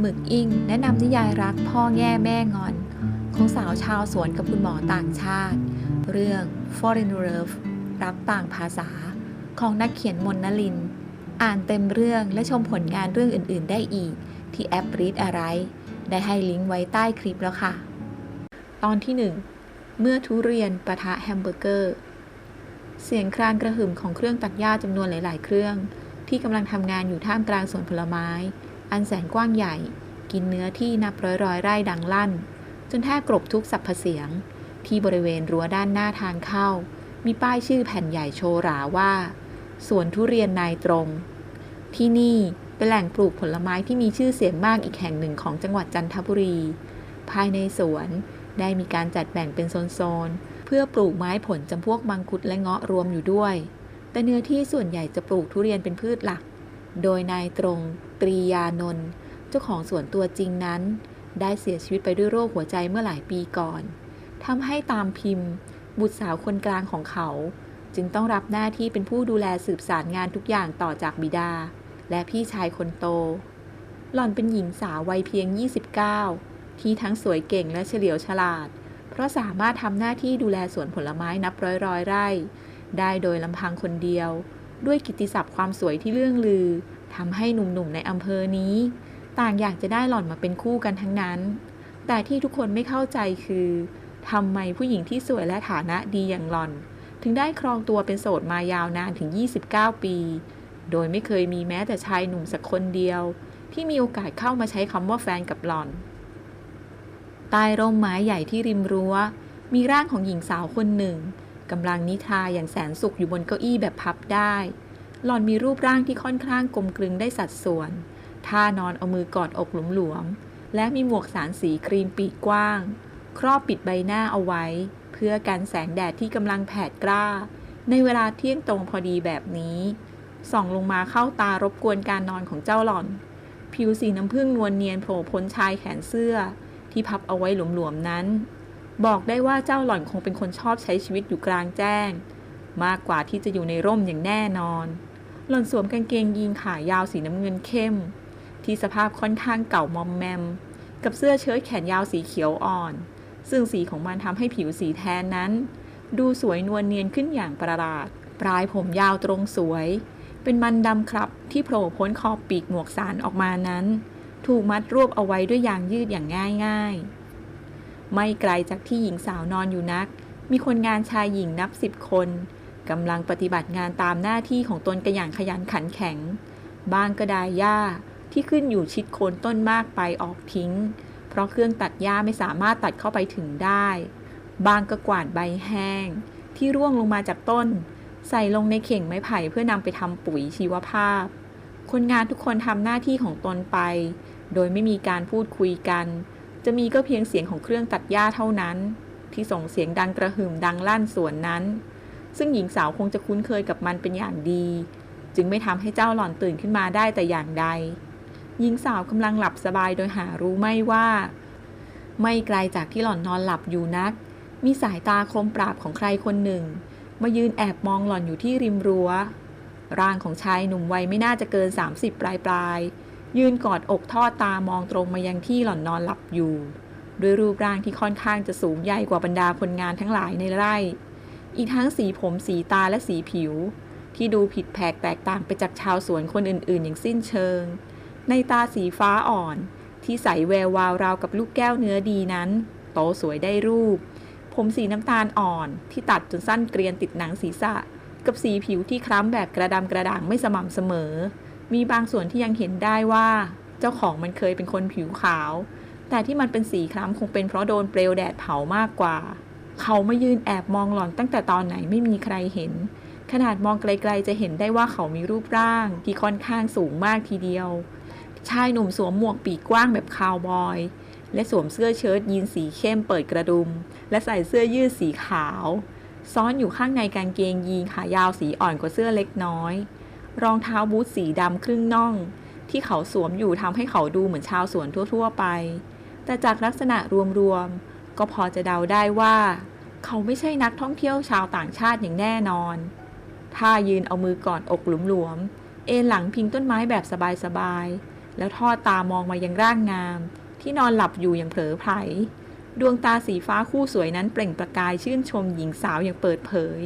หมึกอิงแนะนำนิยายรักพ่อแง่แม่งอน ของสาวชาวสวนกับคุณหมอต่างชาติ เรื่อง Foreign Love รักต่างภาษา ของนักเขียนมนนลิน อ่านเต็มเรื่องและชมผลงานเรื่องอื่น ๆ ได้อีก ที่แอป Read อะไร ได้ให้ลิงก์ไว้ใต้คลิปแล้วค่ะ ตอนที่ 1 เมื่อทุเรียนปะทะแฮมเบอร์เกอร์ เสียงครางกระหึ่มของเครื่องตัดหญ้าจำนวนหลาย ๆ เครื่อง ที่กำลังทำงานอยู่ท่ามกลางสวนผลไม้ อันแสนกว้างใหญ่ กินเนื้อที่นับร้อยร้อยไร่ดังลั่น จนแทบกรบทุกสรรพเสียง ที่บริเวณรั้วด้านหน้าทางเข้า มีป้ายชื่อแผ่นใหญ่โชว์ราว่า สวนทุเรียนนายตรง ที่นี่เป็นแหล่งปลูกผลไม้ที่มีชื่อเสียงมากอีกแห่งหนึ่งของจังหวัดจันทบุรี ภายในสวนได้มีการจัดแบ่งเป็นโซนๆ เพื่อปลูกไม้ผลจำพวกมังคุดและเงาะรวมอยู่ด้วย แต่เนื้อที่ส่วนใหญ่จะปลูกทุเรียนเป็นพืชหลัก โดยนายตรง ตรียานนท์เจ้าของสวนตัวจริงนั้น ได้เสียชีวิตไปด้วยโรคหัวใจเมื่อหลายปีก่อนทำให้ตามพิมพ์ บุตรสาวคนกลางของเขา จึงต้องรับหน้าที่เป็นผู้ดูแลสืบสารงานทุกอย่างต่อจากบิดา และพี่ชายคนโต หล่อนเป็นหญิงสาววัยเพียง 29 ที่ทั้งสวยเก่งและเฉลียวฉลาด เพราะสามารถทำหน้าที่ดูแลสวนผลไม้นับร้อยร้อยไร่ ได้โดยลำพังคนเดียว ด้วยกิตติศัพท์ความสวยที่เลื่องลือ ทำให้หนุ่มๆในอำเภอนี้ ต่างอยากจะได้หล่อนมาเป็นคู่กันทั้งนั้น แต่ที่ทุกคนไม่เข้าใจคือทำไมผู้หญิงที่สวยและฐานะดีอย่างหล่อน ถึงได้ครองตัวเป็นโสดมายาวนานถึง 29 ปี โดยไม่เคยมีแม้แต่ชายหนุ่มสักคนเดียว ที่มีโอกาสเข้ามาใช้คำว่าแฟนกับหล่อนใต้ร่มไม้ใหญ่ที่ริมรั้ว มีร่างของหญิงสาวคนหนึ่งกำลังนิทราอย่างแสนสุขอยู่บนเก้าอี้แบบพับได้ หล่อนมีรูปร่างที่ค่อนข้างกลมกลึงได้สัดส่วน ท่านอนเอามือกอดอกหลวมๆ และมีหมวกสารสีครีมปีกกว้าง ครอบปิดใบหน้าเอาไว้ เพื่อกันแสงแดดที่กำลังแผดกล้า ในเวลาเที่ยงตรงพอดีแบบนี้ ส่องลงมาเข้าตารบกวนการนอนของเจ้าหล่อน ผิวสีน้ำผึ้งนวลเนียนโผล่พ้นชายแขนเสื้อ ที่พับเอาไว้หลวมๆนั้น บอกได้ว่าเจ้าหล่อนคงเป็นคนชอบใช้ชีวิตอยู่กลางแจ้งมากกว่าที่จะอยู่ในร่มอย่างแน่นอน หล่อนสวมกางเกงยีนขายาวสีน้ำเงินเข้ม ที่สภาพค่อนข้างเก่ามอมแมม กับเสื้อเชิ้ตแขนยาวสีเขียวอ่อน ซึ่งสีของมันทำให้ผิวสีแทนนั้น ดูสวยนวลเนียนขึ้นอย่างประหลาด ปลายผมยาวตรงสวย เป็นมันดำครับที่โผล่พ้นขอบปีกหมวกสารออกมานั้น ถูกมัดรวบเอาไว้ด้วยยางยืดอย่างง่ายๆ ไม่ไกลจากที่หญิงสาวนอนอยู่นัก มีคนงานชายหญิงนับสิบคน กำลังปฏิบัติงานตามหน้าที่ของตนกันอย่างขยันขันแข็งบางกระดายหญ้าที่ขึ้นอยู่ชิดโคนต้นมากไปออกทิ้ง เพราะเครื่องตัดหญ้าไม่สามารถตัดเข้าไปถึงได้ บางก็กวาดใบแห้ง ที่ร่วงลงมาจากต้น ใส่ลงในเข่งไม้ไผ่เพื่อนำไปทำปุ๋ยชีวภาพ คนงานทุกคนทำหน้าที่ของตนไป โดยไม่มีการพูดคุยกัน จะมีก็เพียงเสียงของเครื่องตัดหญ้าเท่านั้น ที่ส่งเสียงดังกระหึ่มดังลั่นสวนนั้น ซึ่งหญิงสาวคงจะคุ้นเคยกับมันเป็นอย่างดี จึงไม่ทำให้เจ้าหล่อนตื่นขึ้นมาได้แต่อย่างใด หญิงสาวกำลังหลับสบายโดยหารู้ไม่ว่า ไม่ไกลจากที่หล่อนนอนหลับอยู่นัก มีสายตาคมปราบของใครคนหนึ่ง มายืนแอบมองหล่อนอยู่ที่ริมรั้ว ร่างของชายหนุ่มวัยไม่น่าจะเกิน 30 ปลายปลายๆยืนกอดอกทอดตามองตรงมายังที่หล่อนนอนหลับอยู่ ด้วยรูปร่างที่ค่อนข้างจะสูงใหญ่กว่าบรรดาคนงานทั้งหลายในไร่ อีกทั้งสีผมสีตาและสีผิว ที่ดูผิดแผกแตกต่างไปจากชาวสวนคนอื่นๆ อย่างสิ้นเชิง ในตาสีฟ้าอ่อน ที่ใสแวววาวราวกับลูกแก้วเนื้อดีนั้น โตสวยได้รูป ผมสีน้ำตาลอ่อนที่ตัดจนสั้นเกรียนติดหนังศีรษะ กับสีผิวที่คล้ำแบบกระดำกระด่างไม่สม่ำเสมอ มีบางส่วนที่ยังเห็นได้ว่า เจ้าของมันเคยเป็นคนผิวขาว แต่ที่มันเป็นสีคล้ำคงเป็นเพราะโดนเปลวแดดเผามากกว่า เขามายืนแอบมองหล่อนตั้งแต่ตอนไหนไม่มีใครเห็น ขนาดมองไกลๆจะเห็นได้ว่าเขามีรูปร่างที่ค่อนข้างสูงมากทีเดียว ชายหนุ่มสวมหมวกปีกกว้างแบบคาวบอย และสวมเสื้อเชิ้ตยีนสีเข้มเปิดกระดุม และใส่เสื้อยืดสีขาว ซ้อนอยู่ข้างในกางเกงยีนขายาวสีอ่อนกว่าเสื้อเล็กน้อย รองเท้าบูทสีดำครึ่งน่อง ที่เขาสวมอยู่ทำให้เขาดูเหมือนชาวสวนทั่ว ๆ ไป แต่จากลักษณะรวมๆ ก็พอจะเดาได้ว่า เขาไม่ใช่นักท่องเที่ยวชาวต่างชาติอย่างแน่นอน ถ้ายืนเอามือกอดอกหลุมๆ เอนหลังพิงต้นไม้แบบสบายๆ แล้วทอดตามองมายังร่างงาม ที่นอนหลับอยู่อย่างเผลอไผล ดวงตาสีฟ้าคู่สวยนั้นเปล่งประกายชื่นชมหญิงสาวอย่างเปิดเผย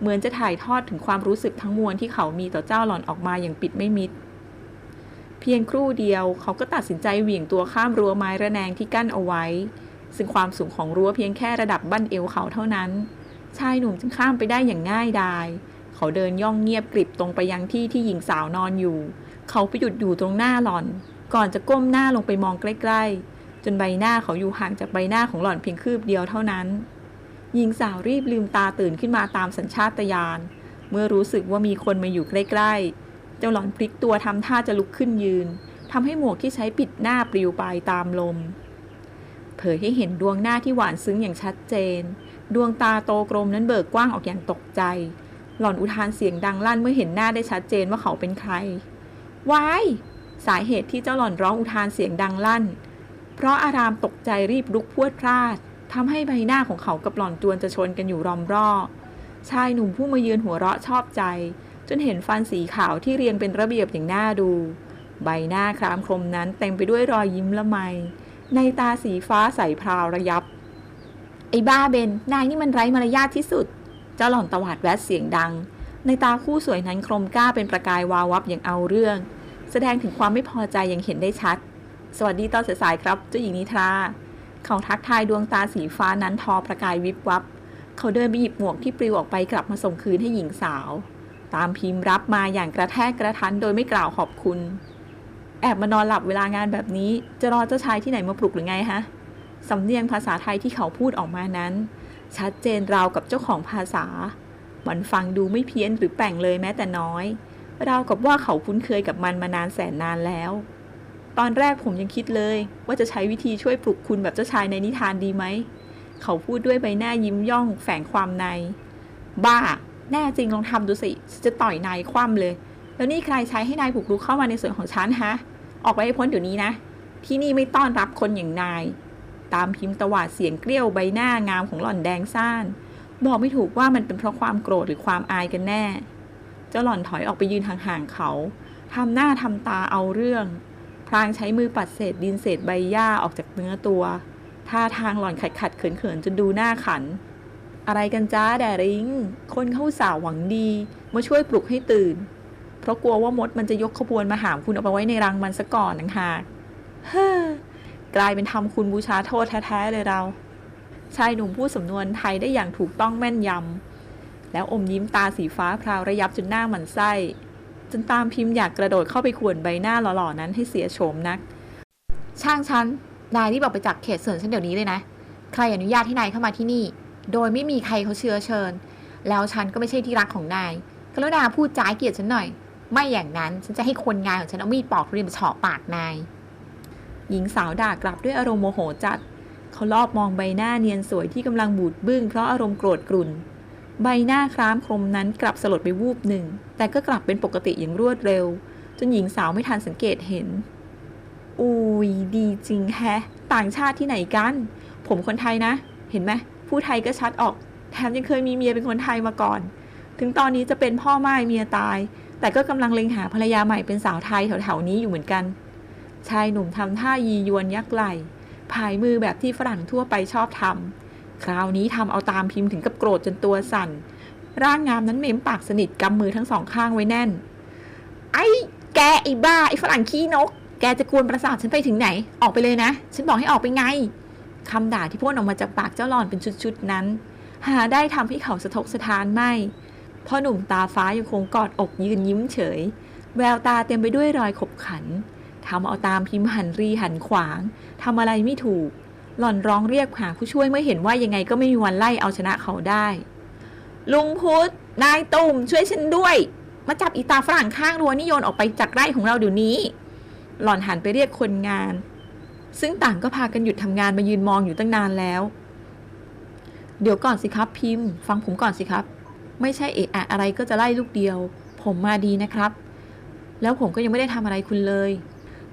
เหมือนจะถ่ายทอดถึงความรู้สึกทั้งมวลที่เขามีต่อเจ้าหล่อนออกมาอย่างปิดไม่มิดเพียงครู่เดียวเขาก็ตัดสินใจเหวี่ยงตัวข้ามรั้วไม้ระแนงที่กั้นเอาไว้ ซึ่งความสูงของรั้วเพียงแค่ระดับบั้นเอวเขาเท่านั้น ชายหนุ่มจึงข้ามไปได้อย่างง่ายดาย เขาเดินย่องเงียบกริบตรงไปยังที่ที่หญิงสาวนอนอยู่ เขาไปหยุดอยู่ตรงหน้าหล่อน ก่อนจะก้มหน้าลงไปมองใกล้ๆ จนใบหน้าเขาอยู่ห่างจากใบหน้าของหล่อนเพียงคืบเดียวเท่านั้น หญิงสาวรีบลืมตาตื่นขึ้นมาตามสัญชาตญาณ เมื่อรู้สึกว่ามีคนมาอยู่ใกล้ๆ เจ้าหล่อนพลิกตัวทำท่าจะลุกขึ้นยืนทำให้หมวกที่ใช้ปิดหน้าปลิวไปตามลม เผยให้เห็นดวงหน้าที่หวานซึ้งอย่างชัดเจน ดวงตาโตกลมนั้นเบิกกว้างออกอย่างตกใจ หล่อนอุทานเสียงดังลั่นเมื่อเห็นหน้าได้ชัดเจนว่าเขาเป็นใครวายสาเหตุที่เจ้าหล่อนร้องอุทานเสียงดังลั่น เพราะอารามตกใจรีบลุกพวดพลาดทำให้ใบหน้าของเขากับหล่อนจวนจะชนกันอยู่รอมรอบชายหนุ่มผู้มายืนหัวเราะชอบใจ จนเห็นฟันสีขาวที่เรียงเป็นระเบียบอย่างน่าดู ใบหน้าครามคมนั้นเต็มไปด้วยรอยยิ้มละไม ในตาสีฟ้าใสพราวระยับ ไอ้บ้าเบน นายนี่มันไร้มารยาทที่สุด เจ้าหล่อนตวาดแวดเสียงดัง ในตาคู่สวยนั้นคมกล้าเป็นประกายวาววับอย่างเอาเรื่อง แสดงถึงความไม่พอใจอย่างเห็นได้ชัด สวัสดีตอนสายๆครับ เจ้าหญิงนิทรา เขาทักทายดวงตาสีฟ้านั้นทอประกายวิบวับ เขาเดินไปหยิบหมวกที่ปลิวออกไปกลับมาส่งคืนให้หญิงสาว ตามพิมพ์รับมาอย่างกระแทกกระทันโดยไม่กล่าวขอบคุณ แอบมานอนหลับเวลางานแบบนี้ จะรอเจ้าชายที่ไหนมาปลุกหรือไงฮะสำเนียงภาษาไทยที่เขาพูดออกมานั้น ชัดเจนราวกับเจ้าของภาษา มันฟังดูไม่เพี้ยนหรือแปลงเลยแม้แต่น้อยราวกับว่าเขาคุ้นเคยกับมันมานานแสนนานแล้ว ตอนแรกผมยังคิดเลย ว่าจะใช้วิธีช่วยปลุกคุณแบบเจ้าชายในนิทานดีไหม เขาพูดด้วยใบหน้ายิ้มย่องแฝงความใน บ้า แน่จริงลองทำดูสิ จะต่อยนายคว่ำเลย แล้วนี่ใครใช้ให้นายบุกรุกเข้ามาในส่วนของฉันฮะ ออกไปให้พ้นเดี๋ยวนี้นะ ที่นี่ไม่ต้อนรับคนอย่างนาย ตามพิมพ์ตวาดเสียงเกลี้ยวใบหน้างามของหล่อนแดงซ่าน บอกไม่ถูกว่ามันเป็นเพราะความโกรธหรือความอายกันแน่ เจ้าหล่อนถอยออกไปยืนห่างๆเขา ทำหน้าทำตาเอาเรื่องพลางใช้มือปัดเศษดินเศษใบหญ้าออกจากเนื้อตัว ท่าทางหล่อนขัดขัดเขินเขินๆจนดูหน้าขัน อะไรกันจ้าแดริง คนเข้าสาวหวังดี มาช่วยปลุกให้ตื่น เพราะกลัวว่ามดมันจะยกขบวนมาหามคุณเอาไปไว้ในรังมันซะก่อนนังหากเฮ้อกลายเป็นทำคุณบูชาโทษแท้ๆเลยเรา ชายหนุ่มพูดสำนวนไทยได้อย่างถูกต้องแม่นยำ แล้วอมยิ้มตาสีฟ้าพราวระยับจนหน้าหมันไส้ จนตามพิมพ์อยากกระโดดเข้าไปข่วนใบหน้าหล่อๆนั้นให้เสียโฉมนัก ช่างฉัน นายรีบออกไปจากเขตเส่วนฉันเดี๋ยวนี้เลยนะ ใครอนุญาตให้นายเข้ามาที่นี่ โดยไม่มีใครเขาเชื้อเชิญ แล้วฉันก็ไม่ใช่ที่รักของนายกรุณาพูดจ้ายเกียรติฉันหน่อย ไม่อย่างนั้นฉันจะให้คนงานของฉันเอามีดปอกทุเรียนมาเฉาะปากนาย หญิงสาวด่ากลับด้วยอารมณ์โมโหจัด เขาลอบมองใบหน้าเนียนสวยที่กำลังบูดบึ้งเพราะอารมณ์โกรธกรุ่น ใบหน้าคล้ามคมนั้นกลับสลดไปวูบหนึ่ง แต่ก็กลับเป็นปกติอย่างรวดเร็ว จนหญิงสาวไม่ทันสังเกตเห็น อุ้ยดีจริงแฮะ ต่างชาติที่ไหนกัน ผมคนไทยนะ เห็นไหมผู้ไทยก็ชัดออก แถมยังเคยมีเมียเป็นคนไทยมาก่อน ถึงตอนนี้จะเป็นพ่อไม้เมียตาย แต่ก็กำลังเล็งหาภรรยาใหม่เป็นสาวไทยแถวๆนี้อยู่เหมือนกัน ชายหนุ่มทำท่ายียวนยักไหล่ผายมือแบบที่ฝรั่งทั่วไปชอบทำคราวนี้ทำเอาตามพิมพ์ถึงกับโกรธจนตัวสั่น ร่างงามนั้นเม้มปากสนิทกำมือทั้งสองข้างไว้แน่น ไอ้แกไอ้บ้าไอ้ฝรั่งขี้นก แกจะกวนประสาทฉันไปถึงไหน ออกไปเลยนะ ฉันบอกให้ออกไปไงคำด่าที่พ่นออกมาจากปากเจ้าหลอนเป็นชุดๆนั้น หาได้ทำให้เขาสะทกสะท้านไม่ พ่อหนุ่มตาฟ้ายังคงกอดอกยืนยิ้มเฉย แววตาเต็มไปด้วยรอยขบขันทำเอาตามพิมพ์หันรีหันขวางทำอะไรไม่ถูก หล่อนร้องเรียกหาผู้ช่วยเมื่อเห็นว่ายังไงก็ไม่มีวันไล่เอาชนะเขาได้ ลุงพุธนายตุ่มช่วยฉันด้วย มาจับอีตาฝรั่งข้างรั้วนี่โยนออกไปจากไร่ของเราเดี๋ยวนี้ หล่อนหันไปเรียกคนงาน ซึ่งต่างก็พากันหยุดทำงานมายืนมองอยู่ตั้งนานแล้ว เดี๋ยวก่อนสิครับพิมพ์ ฟังผมก่อนสิครับ ไม่ใช่เอะอะอะไรก็จะไล่ลูกเดียว ผมมาดีนะครับ แล้วผมก็ยังไม่ได้ทำอะไรคุณเลย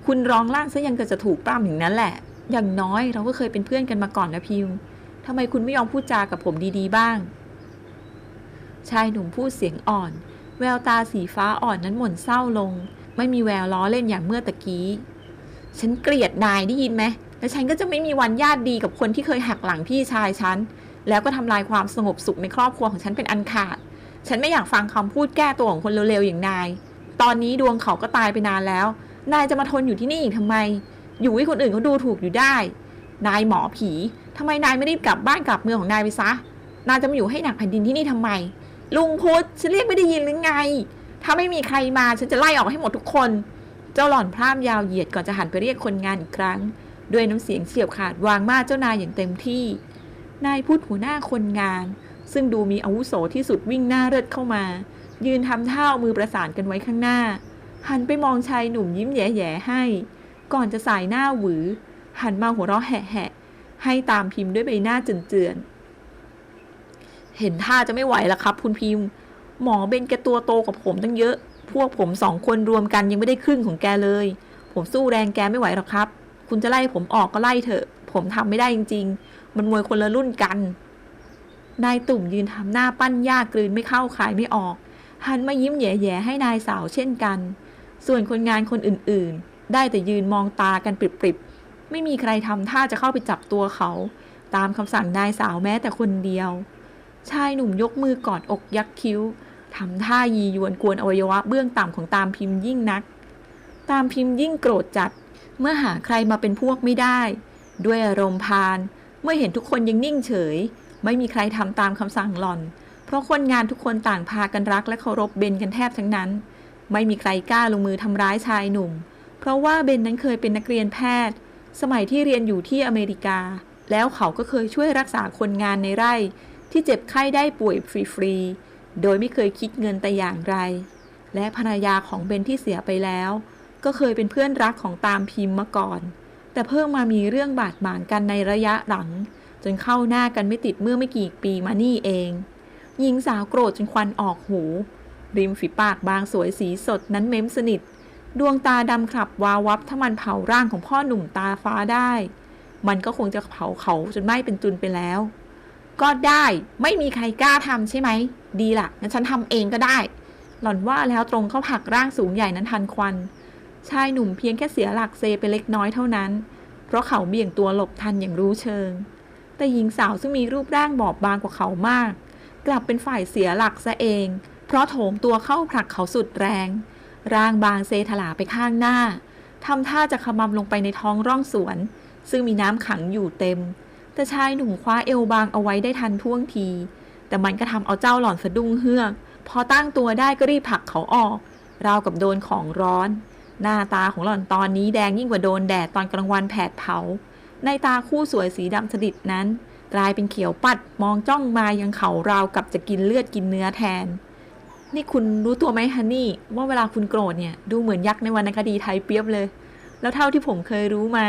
คุณร้องล่างซะยังก็จะถูกปล้ำอย่างนั้นแหละ อย่างน้อยเราก็เคยเป็นเพื่อนกันมาก่อนนะพิมพ์ทำไมคุณไม่ยอมพูดจากับผมดีๆบ้าง ชายหนุ่มพูดเสียงอ่อน แววตาสีฟ้าอ่อนนั้นหม่นเศร้าลง ไม่มีแววล้อเล่นอย่างเมื่อตะกี้ ฉันเกลียดนายได้ยินไหม และฉันก็จะไม่มีวันญาติดีกับคนที่เคยหักหลังพี่ชายฉัน แล้วก็ทำลายความสงบสุขในครอบครัวของฉันเป็นอันขาด ฉันไม่อยากฟังคำพูดแก้ตัวของคนเร็วๆอย่างนาย ตอนนี้ดวงเขาก็ตายไปนานแล้ว นายจะมาทนอยู่ที่นี่อีกทำไม อยู่ให้คนอื่นเขาดูถูกอยู่ได้ นายหมอผีทำไมนายไม่รีบกลับบ้านกลับเมืองของนายไปซะ นายจะมาอยู่ให้หนักแผ่นดินที่นี่ทำไม ลุงพุธฉันเรียกไม่ได้ยินหรือไง ถ้าไม่มีใครมาฉันจะไล่ออกให้หมดทุกคน เจ้าหล่อนพร่ามยาวเหยียดก่อนจะหันไปเรียกคนงานอีกครั้ง ด้วยน้ำเสียงเฉียบขาดวางมาเจ้านายอย่างเต็มที่ นายพุธหัวหน้าคนงาน ซึ่งดูมีอาวุโสที่สุดวิ่งหน้าเริดเข้ามา ยืนทำท่าเอามือประสานกันไว้ข้างหน้า หันไปมองชายหนุ่มยิ้มแย่ๆให้ ก่อนจะสายหน้าหวือ หันมาหัวเราะแหะๆให้ตามพิมพ์ด้วยใบหน้าเจือนๆเห็นท่าจะไม่ไหวแล้วครับ คุณพิมพ์หมอเบนแกตัวโตกว่าผมตั้งเยอะ พวกผมสองคนรวมกันยังไม่ได้ครึ่งของแกเลย ผมสู้แรงแกไม่ไหวหรอกครับ คุณจะไล่ผมออกก็ไล่เถอะ ผมทำไม่ได้จริง ๆ มันมวยคนละรุ่นกัน นายตุ่มยืนทำหน้าปั้นยากกลืนไม่เข้าขายไม่ออก หันมายิ้มแย่ๆให้นายสาวเช่นกัน ส่วนคนงานคนอื่นๆ ได้แต่ยืนมองตากันปริบๆ ไม่มีใครทำท่าจะเข้าไปจับตัวเขา ตามคำสั่งนายสาวแม้แต่คนเดียว ชายหนุ่มยกมือกอดอกยักคิ้วทำท่ายียวนกวนอวัยวะเบื้องต่ำของตามพิมพ์ยิ่งนัก ตามพิมพ์ยิ่งโกรธจัด เมื่อหาใครมาเป็นพวกไม่ได้ ด้วยอารมณ์พาน เมื่อเห็นทุกคนยังนิ่งเฉย ไม่มีใครทำตามคำสั่งหลอน เพราะคนงานทุกคนต่างพากันรักและเคารพเบนกันแทบทั้งนั้น ไม่มีใครกล้าลงมือทำร้ายชายหนุ่ม เพราะว่าเบนนั้นเคยเป็นนักเรียนแพทย์ สมัยที่เรียนอยู่ที่อเมริกา แล้วเขาก็เคยช่วยรักษาคนงานในไร่ ที่เจ็บไข้ได้ป่วยฟรีๆ โดยไม่เคยคิดเงินแต่อย่างไร และภรรยาของเบนที่เสียไปแล้ว ก็เคยเป็นเพื่อนรักของตามพิมพ์มาก่อน แต่เพิ่งมามีเรื่องบาดหมางกันในระยะหลัง จนเข้าหน้ากันไม่ติดเมื่อไม่กี่ปีมานี่เอง หญิงสาวโกรธจนควันออกหู ริมฝีปากบางสวยสีสดนั้นเม้มสนิท ดวงตาดำขลับวาววับถ้ามันเผาร่างของพ่อหนุ่มตาฟ้าได้ มันก็คงจะเผาเขาจนไหม้เป็นจุนไปแล้ว ก็ได้ไม่มีใครกล้าทำใช่ไหม ดีละงั้นฉันทำเองก็ได้ หล่อนว่าแล้วตรงเข้าผักร่างสูงใหญ่นั้นทันควัน ชายหนุ่มเพียงแค่เสียหลักเซไปเล็กน้อยเท่านั้น เพราะเขาเบี่ยงตัวหลบทันอย่างรู้เชิง แต่หญิงสาวซึ่งมีรูปร่างบอบบางกว่าเขามาก กลับเป็นฝ่ายเสียหลักซะเอง เพราะโถมตัวเข้าผลักเขาสุดแรง ร่างบางเซถลาไปข้างหน้าทำท่าจะขมำลงไปในท้องร่องสวน ซึ่งมีน้ำขังอยู่เต็ม แต่ชายหนุ่มคว้าเอวบางเอาไว้ได้ทันท่วงที แต่มันก็ทำเอาเจ้าหล่อนสะดุ้งเฮือก พอตั้งตัวได้ก็รีบผลักเขาออก ราวกับโดนของร้อน หน้าตาของหล่อนตอนนี้แดงยิ่งกว่าโดนแดดตอนกลางวันแผดเผา ในตาคู่สวยสีดำสดิดนั้น กลายเป็นเขียวปัดมองจ้องมายังเขาราวกับจะกินเลือดกินเนื้อแทน นี่คุณรู้ตัวไหมฮันนี่ ว่าเวลาคุณโกรธเนี่ยดูเหมือนยักษ์ในวรรณคดีไทยเปรียบเลย แล้วเท่าที่ผมเคยรู้มา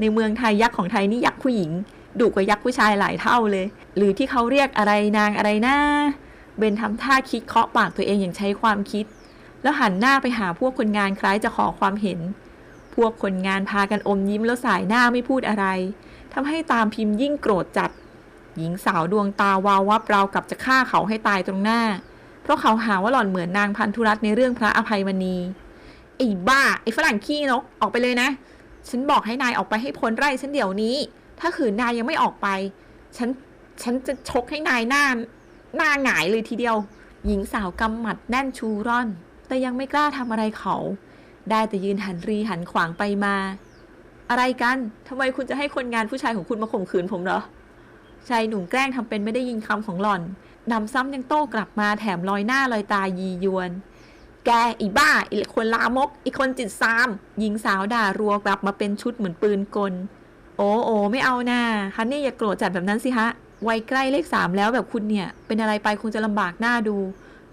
ในเมืองไทยยักษ์ของไทยนี่ยักษ์ผู้หญิงดุกว่ายักษ์ผู้ชายหลายเท่าเลย หรือที่เขาเรียกอะไรนางอะไรนะเบนทำท่าคิดเคาะปากตัวเองอย่างใช้ความคิด แล้วหันหน้าไปหาพวกคนงานคล้ายจะขอความเห็น พวกคนงานพากันอมยิ้มแล้วสายหน้าไม่พูดอะไรทำให้ตามพิมพ์ยิ่งโกรธจัด หญิงสาวดวงตาวาววับราวกับจะฆ่าเขาให้ตายตรงหน้า เพราะเขาหาว่าหล่อนเหมือนนางพันธุรัตน์ในเรื่องพระอภัยมณีไอ้บ้าไอ้ฝรั่งขี้นกออกไปเลยนะ ฉันบอกให้นายออกไปให้พ้นไร่ฉันเดี๋ยวนี้ ถ้าขืนนายยังไม่ออกไปฉันฉันจะชกให้นายหน้าหน้าหงายเลยทีเดียว หญิงสาวกำหมัดแน่นชูร่อน แต่ยังไม่กล้าทำอะไรเขา ได้แต่ยืนหันรีหันขวางไปมา อะไรกันทำไมคุณจะให้คนงานผู้ชายของคุณมาข่มขืนผมเหรอชายหนุ่มแกล้งทำเป็นไม่ได้ยินคำของหล่อนนำซ้ำยังโต้กลับมาแถมลอยหน้าลอยตายียวน แกอีบ้า อีคนลามก อีคนจิตซาม หญิงสาวด่ารัวกลับมาเป็นชุดเหมือนปืนกล โอ้โอไม่เอานะ่าฮันนี่อย่าโกรธจัดแบบนั้นสิฮะ วัยใกล้เลขสามแล้วแบบคุณเนี่ย เป็นอะไรไปคงจะลำบากหน้าดู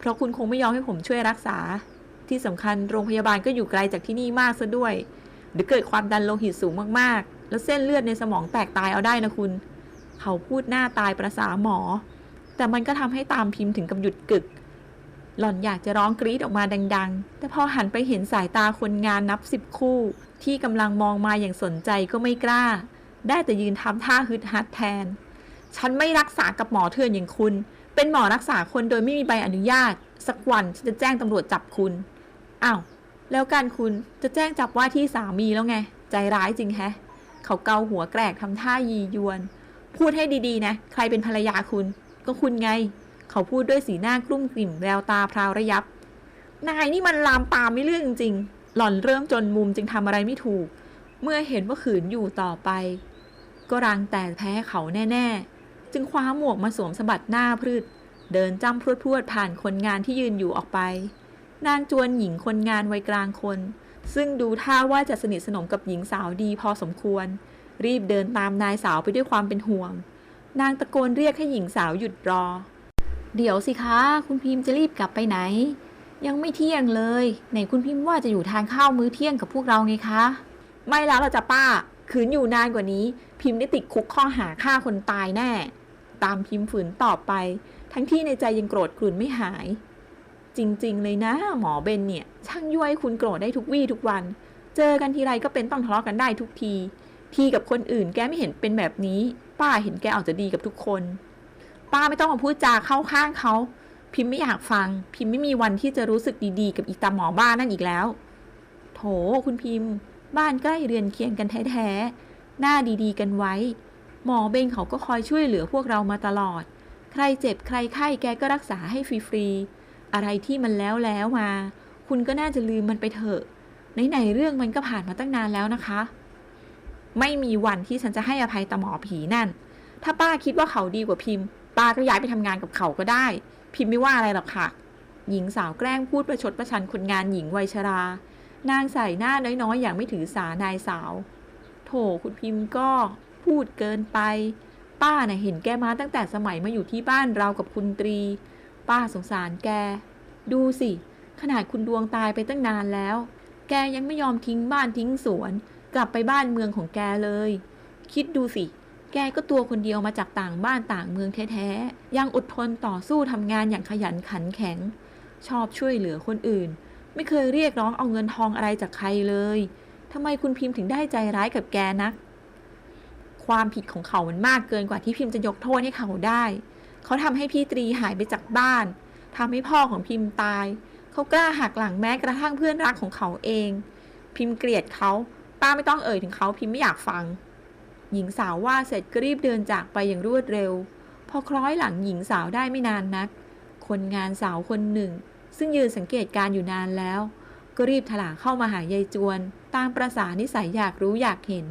เพราะคุณคงไม่ยอมให้ผมช่วยรักษา ที่สำคัญโรงพยาบาลก็อยู่ไกลจากที่นี่มากซะด้วยเดี๋ยวเกิดความดันโลหิตสูงมากๆ แล้วเส้นเลือดในสมองแตกตายเอาได้นะคุณ เขาพูดหน้าตายประสาหมอ แต่มันก็ทำให้ตามพิมพ์ถึงกับหยุดกึก หล่อนอยากจะร้องกรี๊ดออกมาดัง ๆ แต่พอหันไปเห็นสายตาคนงานนับสิบคู่ ที่กำลังมองมาอย่างสนใจก็ไม่กล้า ได้แต่ยืนทำท่าฮึดฮัดแทน ฉันไม่รักษากับหมอเถื่อนอย่างคุณ เป็นหมอรักษาคนโดยไม่มีใบอนุญาต สักวันฉันจะแจ้งตำรวจจับคุณ อ้าว แล้วกันคุณจะแจ้งจับว่าที่สามีแล้วไง ใจร้ายจริงแฮะ เขาเกาหัวแกรกทำท่ายียวน พูดให้ดีๆ นะ ใครเป็นภรรยาคุณ ก็คุณไง เขาพูดด้วยสีหน้ากลุ้มกลิ่มแววตาพราวระยับ นายนี่มันลามปามไม่เรื่องจริงหล่อนเริ่มจนมุมจึงทำอะไรไม่ถูก เมื่อเห็นว่าขืนอยู่ต่อไป ก็รังแต่แพ้เขาแน่ ๆ จึงคว้าหมวกมาสวมสะบัดหน้าพืชเดินจ้ำพรวดพรวดผ่านคนงานที่ยืนอยู่ออกไป นางจวนหญิงคนงานวัยกลางคน ซึ่งดูท่าว่าจะสนิทสนมกับหญิงสาวดีพอสมควร รีบเดินตามนายสาวไปด้วยความเป็นห่วง นางตะโกนเรียกให้หญิงสาวหยุดรอ เดี๋ยวสิคะ คุณพิมพ์จะรีบกลับไปไหน ยังไม่เที่ยงเลย ไหนคุณพิมพ์ว่าจะอยู่ทานข้าวมื้อเที่ยงกับพวกเราไงคะ ไม่แล้วล่ะจ้ะป้าขืนอยู่นานกว่านี้ พิมพ์ได้ติดคุกข้อหาฆ่าคนตายแน่ ตามพิมพ์ฝืนตอบไป ทั้งที่ในใจยังโกรธกลุ่นไม่หาย จริงๆ เลยนะหมอเบนเนี่ย ช่างยั่วให้คุณโกรธได้ทุกวี่ทุกวัน เจอกันทีไรก็เป็นต้องทะเลาะกันได้ทุกทีทีกับคนอื่นแกไม่เห็นเป็นแบบนี้ ป้าเห็นแกออกจะดีกับทุกคน ป้าไม่ต้องมาพูดจาเข้าข้างเขาพิมพ์ไม่อยากฟัง พิมพ์ไม่มีวันที่จะรู้สึกดีๆ กับอีตาหมอบ้านนั่นอีกแล้ว โถคุณพิมพ์ บ้านใกล้เรือนเคียงกันแท้ๆหน้าดีๆ กันไว้ หมอเบงเขาก็คอยช่วยเหลือพวกเรามาตลอด ใครเจ็บใครไข้แกก็รักษาให้ฟรีๆ อะไรที่มันแล้วแล้วมา คุณก็น่าจะลืมมันไปเถอะ ไหนๆเรื่องมันก็ผ่านมาตั้งนานแล้วนะคะ ไม่มีวันที่ฉันจะให้อภัยตาหมอผีนั่น ถ้าป้าคิดว่าเขาดีกว่าพิมพ์ ป้าก็ย้ายไปทำงานกับเขาก็ได้ พิมพ์ไม่ว่าอะไรหรอกค่ะ หญิงสาวแกล้งพูดประชดประชันคนงานหญิงวัยชรา นางใส่หน้าน้อยๆ อย่างไม่ถือสานายสาว โถคุณพิมพ์ก็ พูดเกินไป ป้าน่ะเห็นแกมาตั้งแต่สมัยมาอยู่ที่บ้านเรากับคุณตรี ป้าสงสารแก ดูสิ ขนาดคุณดวงตายไปตั้งนานแล้ว แกยังไม่ยอมทิ้งบ้านทิ้งสวน กลับไปบ้านเมืองของแกเลย คิดดูสิ แกก็ตัวคนเดียวมาจากต่างบ้านต่างเมืองแท้ๆ ยังอดทนต่อสู้ทำงานอย่างขยันขันแข็ง ชอบช่วยเหลือคนอื่น ไม่เคยเรียกร้องเอาเงินทองอะไรจากใครเลยทำไมคุณพิมพ์ถึงได้ใจร้ายกับแกนัก ความผิดของเขามันมากเกินกว่าที่พิมพ์จะยกโทษให้เขาได้ เขาทำให้พี่ตรีหายไปจากบ้านทำให้พ่อของพิมพ์ตาย เขากล้าหักหลังแม้กระทั่งเพื่อนรักของเขาเอง พิมพ์เกลียดเขา ป้าไม่ต้องเอ่ยถึงเขาพิมพ์ไม่อยากฟัง หญิงสาวว่าเสร็จก็รีบเดินจากไปอย่างรวดเร็ว พอคล้อยหลังหญิงสาวได้ไม่นานนัก คนงานสาวคนหนึ่ง ซึ่งยืนสังเกตการ์อยู่นานแล้ว ก็รีบถลาเข้ามาหายายจวน ตามประษานิสัยอยากรู้อยากเห็น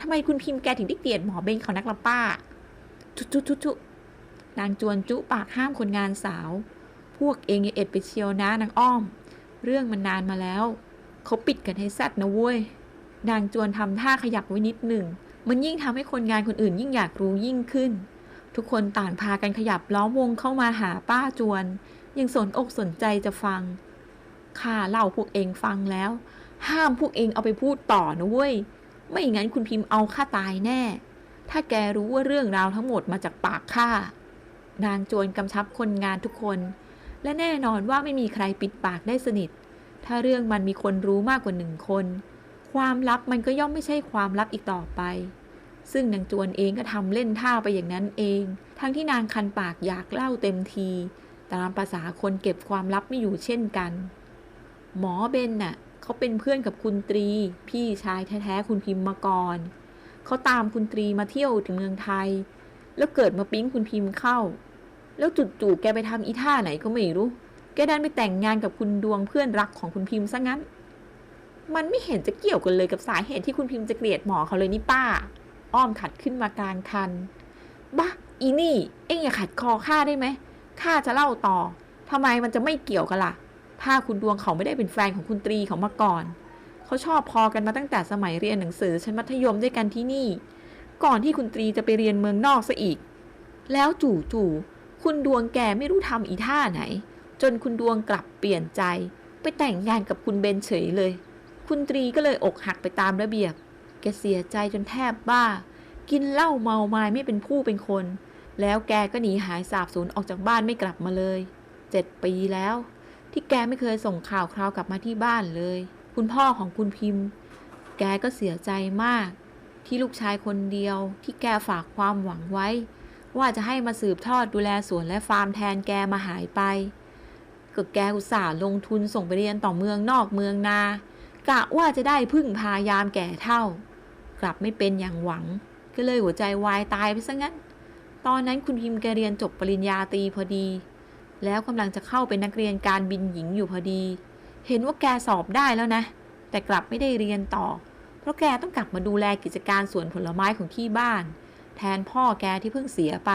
ทำไมคุณพิมพ์แกถึงได้เกลียดหมอเบงเขานักละป้า จุจุจุจุนางจวนจุปากห้ามคนงานสาว พวกเองอย่าเอ็ดไปเชียวนะนางอ้อม เรื่องมันนานมาแล้ว เขาปิดกันให้แซดนะเว้ย นางจวนทำท่าขยับไว้นิดหนึ่ง มันยิ่งทำให้คนงานคนอื่นยิ่งอยากรู้ยิ่งขึ้น ทุกคนต่างพากันขยับล้อมวงเข้ามาหาป้าจวน ยังสนอกสนใจจะฟังข้าเล่าพวกเองฟังแล้ว ห้ามพวกเองเอาไปพูดต่อนะเว้ย ไม่อย่างนั้นคุณพิมพ์เอาข้าตายแน่ ถ้าแกรู้ว่าเรื่องราวทั้งหมดมาจากปากข้านางโจรกำชับคนงานทุกคน และแน่นอนว่าไม่มีใครปิดปากได้สนิท ถ้าเรื่องมันมีคนรู้มากกว่าหนึ่งคน ความลับมันก็ย่อมไม่ใช่ความลับอีกต่อไป ซึ่งนางจวนเองก็ทำเล่นท่าไปอย่างนั้นเอง ทั้งที่นางคันปากอยากเล่าเต็มที ตามภาษาคนเก็บความลับไม่อยู่เช่นกัน หมอเบนน่ะ เขาเป็นเพื่อนกับคุณตรี พี่ชายแท้ๆคุณพิมพ์มาก่อนเขาตามคุณตรีมาเที่ยวถึงเมืองไทย แล้วเกิดมาปิ๊งคุณพิมพ์เข้า แล้วจู่ๆแกไปทำอีท่าไหนก็ไม่รู้ แกดันไปแต่งงานกับคุณดวงเพื่อนรักของคุณพิมพ์ซะงั้น มันไม่เห็นจะเกี่ยวกันเลยกับสาเหตุที่คุณพิมพ์จะเกลียดหมอเขาเลยนี่ป้า อ้อมขัดขึ้นมากลางคันบ้าอีนี่ เอ็งอย่าขัดคอข้าได้ไหมข้าจะเล่าต่อทำไมมันจะไม่เกี่ยวกันล่ะ ถ้าคุณดวงเขาไม่ได้เป็นแฟนของคุณตรีเขามาก่อน เขาชอบพอกันมาตั้งแต่สมัยเรียนหนังสือชั้นมัธยมด้วยกันที่นี่ ก่อนที่คุณตรีจะไปเรียนเมืองนอกซะอีก แล้วจู่ๆคุณดวงแกไม่รู้ทำอีท่าไหน จนคุณดวงกลับเปลี่ยนใจ ไปแต่งงานกับคุณเบนเฉยเลย คุณตรีก็เลยอกหักไปตามระเบียบ แกเสียใจจนแทบบ้า กินเหล้าเมาไม้ไม่เป็นผู้เป็นคน แล้วแกก็หนีหายสาบสูญออกจากบ้านไม่กลับมาเลยเจ็ดปีแล้ว ที่แกไม่เคยส่งข่าวคราวกลับมาที่บ้านเลย คุณพ่อของคุณพิมพ์ แกก็เสียใจมาก ที่ลูกชายคนเดียว ที่แกฝากความหวังไว้ ว่าจะให้มาสืบทอดดูแลสวนและฟาร์มแทนแกมาหายไปกก็แกอุตส่าห์ลงทุนส่งไปเรียนต่อเมืองนอกเมืองนากะว่าจะได้พึ่งพายามแก่เท่า กลับไม่เป็นอย่างหวัง ก็เลยหัวใจวายตายไปซะงั้น ตอนนั้นคุณพิมพ์แกเรียนจบปริญญาตรีพอดี แล้วกำลังจะเข้าเป็นนักเรียนการบินหญิงอยู่พอดี เห็นว่าแกสอบได้แล้วนะ แต่กลับไม่ได้เรียนต่อ เพราะแกต้องกลับมาดูแลกิจการสวนผลไม้ของที่บ้าน แทนพ่อแกที่เพิ่งเสียไป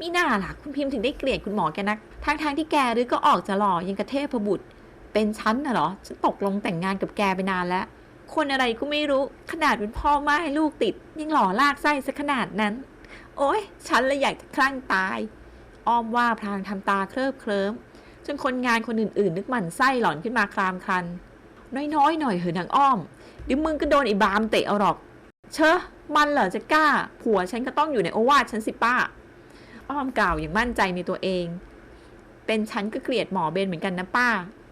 มิน่าล่ะ คุณพิมพ์ถึงได้เกลียดคุณหมอแกนักทั้งทงๆที่แกหรือก็ออกจะหล่อยังกระเทพบุตร เป็นฉันน่ะเหรอ ฉันตกลงแต่งงานกับแกไปนานแล้ว คนอะไรก็ไม่รู้ ขนาดเป็นพ่อไม้ลูกติด ยังหล่อลากไส้ซะขนาดนั้น โอ๊ยฉันเลยอยากจะคลั่งตาย อ้อมว่าพลางทำตาเคลิบเคลิ้มจนคนงานคนอื่นๆ นึกหมันไส้หลอนขึ้นมาคลามครัน น้อยๆ หน่อยเหอะนางอ้อมเดี๋ยวมึงก็โดนไอ้บามเตะเอาหรอก เชอะมันเหรอจะกล้า ผัวฉันก็ต้องอยู่ในโอวาทฉันสิป้า อ้อมกล่าวอย่างมั่นใจในตัวเอง เป็นฉันก็เกลียดหมอเบนเหมือนกันนะป้า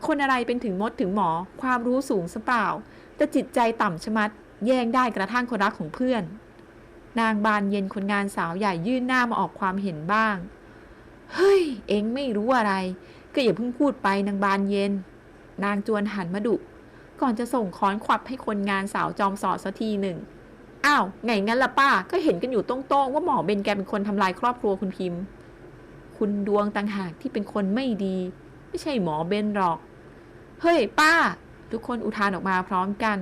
คนอะไรเป็นถึงมดถึงหมอ ความรู้สูงสเปล่า แต่จิตใจต่ำชะมัด แย่งได้กระทั่งคนรักของเพื่อน นางบานเย็นคนงานสาวใหญ่ยื่นหน้ามาออกความเห็นบ้าง เฮ้ย เองไม่รู้อะไร ก็อย่าเพิ่งพูดไปนางบานเย็น นางจวนหันมาดุ ก่อนจะส่งค้อนขวับให้คนงานสาวจอมสอดสักทีหนึ่ง อ้าวไงงั้นล่ะป้า ก็เห็นกันอยู่ตรงๆว่าหมอเบนแกเป็นคนทำลายครอบครัวคุณพิมพ์ คุณดวงต่างหากที่เป็นคนไม่ดี ไม่ใช่หมอเบนหรอก เฮ้ย ป้า ทุกคนอุทานออกมาพร้อมกัน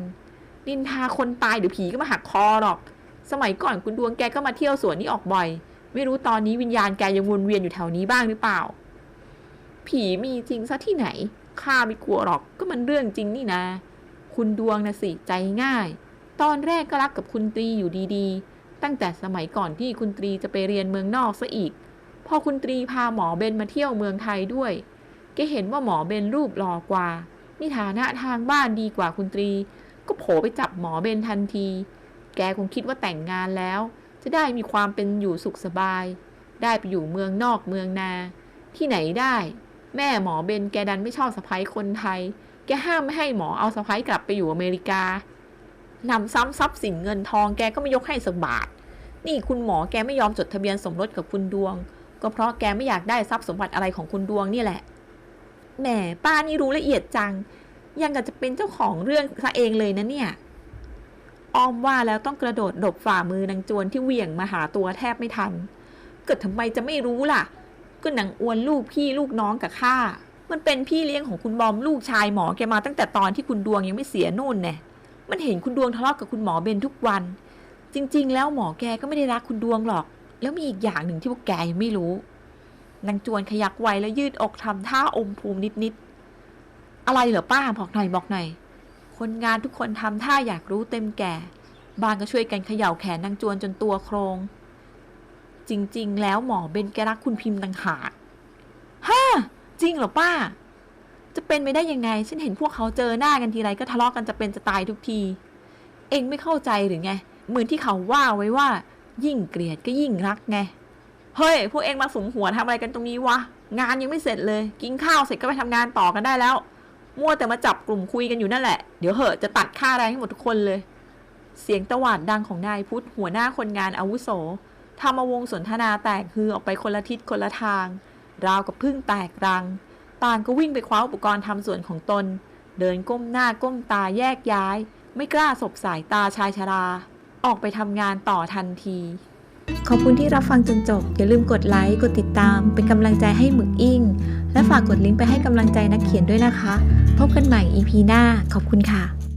นินทาคนตายเดี๋ยวผีก็มาหักคอหรอก สมัยก่อนคุณดวงแกก็มาเที่ยวสวนนี้ออกบ่อย ไม่รู้ตอนนี้วิญญาณแกยังวนเวียนอยู่แถวนี้บ้างหรือเปล่า ผีมีจริงซะที่ไหน ข้าไม่กลัวหรอกก็มันเรื่องจริงนี่นะ คุณดวงนะสิใจง่าย ตอนแรกก็รักกับคุณตรีอยู่ดีๆ ตั้งแต่สมัยก่อนที่คุณตรีจะไปเรียนเมืองนอกซะอีก พอคุณตรีพาหมอเบนมาเที่ยวเมืองไทยด้วย แกเห็นว่าหมอเบนรูปหล่อกว่ามีฐานะทางบ้านดีกว่าคุณตรี ก็โผไปจับหมอเบนทันที แกคงคิดว่าแต่งงานแล้ว จะได้มีความเป็นอยู่สุขสบาย ได้ไปอยู่เมืองนอกเมืองนา ที่ไหนได้ แม่หมอเบนแกดันไม่ชอบสะพ้ยคนไทย แกห้ามไม่ให้หมอเอาสะพ้ยกลับไปอยู่อเมริกานำซ้ำทรัพย์สินเงินทองแกก็ไม่ยกให้สักบาท นี่คุณหมอแกไม่ยอมจดทะเบียนสมรสกับคุณดวง ก็เพราะแกไม่อยากได้ทรัพย์สมบัติอะไรของคุณดวงนี่แหละ แหมป้านี่รู้ละเอียดจัง ยังกับจะเป็นเจ้าของเรื่องซะเองเลยนะเนี่ย อ้อมว่าแล้วต้องกระโดดหลบฝ่ามือนางจวนที่เหวี่ยงมาหาตัวแทบไม่ทัน เกิดทำไมจะไม่รู้ล่ะ ก็นางอวนลูกพี่ลูกน้องกับข้า มันเป็นพี่เลี้ยงของคุณบอมลูกชายหมอแกมาตั้งแต่ตอนที่คุณดวงยังไม่เสียนู่นแน่มันเห็นคุณดวงทะเลาะกับคุณหมอเบนทุกวัน จริง ๆ แล้วหมอแกก็ไม่ได้รักคุณดวงหรอก แล้วมีอีกอย่างหนึ่งที่พวกแกยังไม่รู้นางจวนขยักไวแล้วยืดอกทำท่าอมภูมินิดๆอะไรเหรอป้าบอกหน่อยบอกหน่อย คนงานทุกคนทำท่าอยากรู้เต็มแก่ บางก็ช่วยกันเขย่าแขนนางจวนจนตัวโครง จริง ๆ แล้วหมอเบนแกรักคุณพิมพ์ต่างหากฮ่าจริงเหรอป้า จะเป็นไปได้ยังไง ฉันเห็นพวกเขาเจอหน้ากันทีไรก็ทะเลาะกันจะเป็นจะตายทุกที เองไม่เข้าใจหรือไง เหมือนที่เขาว่าไว้ว่า ยิ่งเกลียดก็ยิ่งรักไง เฮ้ย พวกเองมาสุมหัวทำอะไรกันตรงนี้วะ งานยังไม่เสร็จเลย กินข้าวเสร็จก็ไปทำงานต่อกันได้แล้ว มัวแต่มาจับกลุ่มคุยกันอยู่นั่นแหละ เดี๋ยวเหอะจะตัดค่าแรงให้หมดทุกคนเลย เสียงตวาดดังของนายพุทธหัวหน้าคนงานอาวุโสทำเอาวงสนทนาแตกฮือออกไปคนละทิศคนละทาง ราวกับพึ่งแตกรัง ต่างก็วิ่งไปคว้าอุปกรณ์ทำสวนของตน เดินก้มหน้าก้มตาแยกย้าย ไม่กล้าสบสายตาชายชรา ออกไปทำงานต่อทันที ขอบคุณที่รับฟังจนจบ อย่าลืมกดไลค์ กดติดตาม เป็นกำลังใจให้หมึกอิงและฝากกดลิงก์ไปให้กำลังใจนักเขียนด้วยนะคะ พบกันใหม่ EP หน้า ขอบคุณค่ะ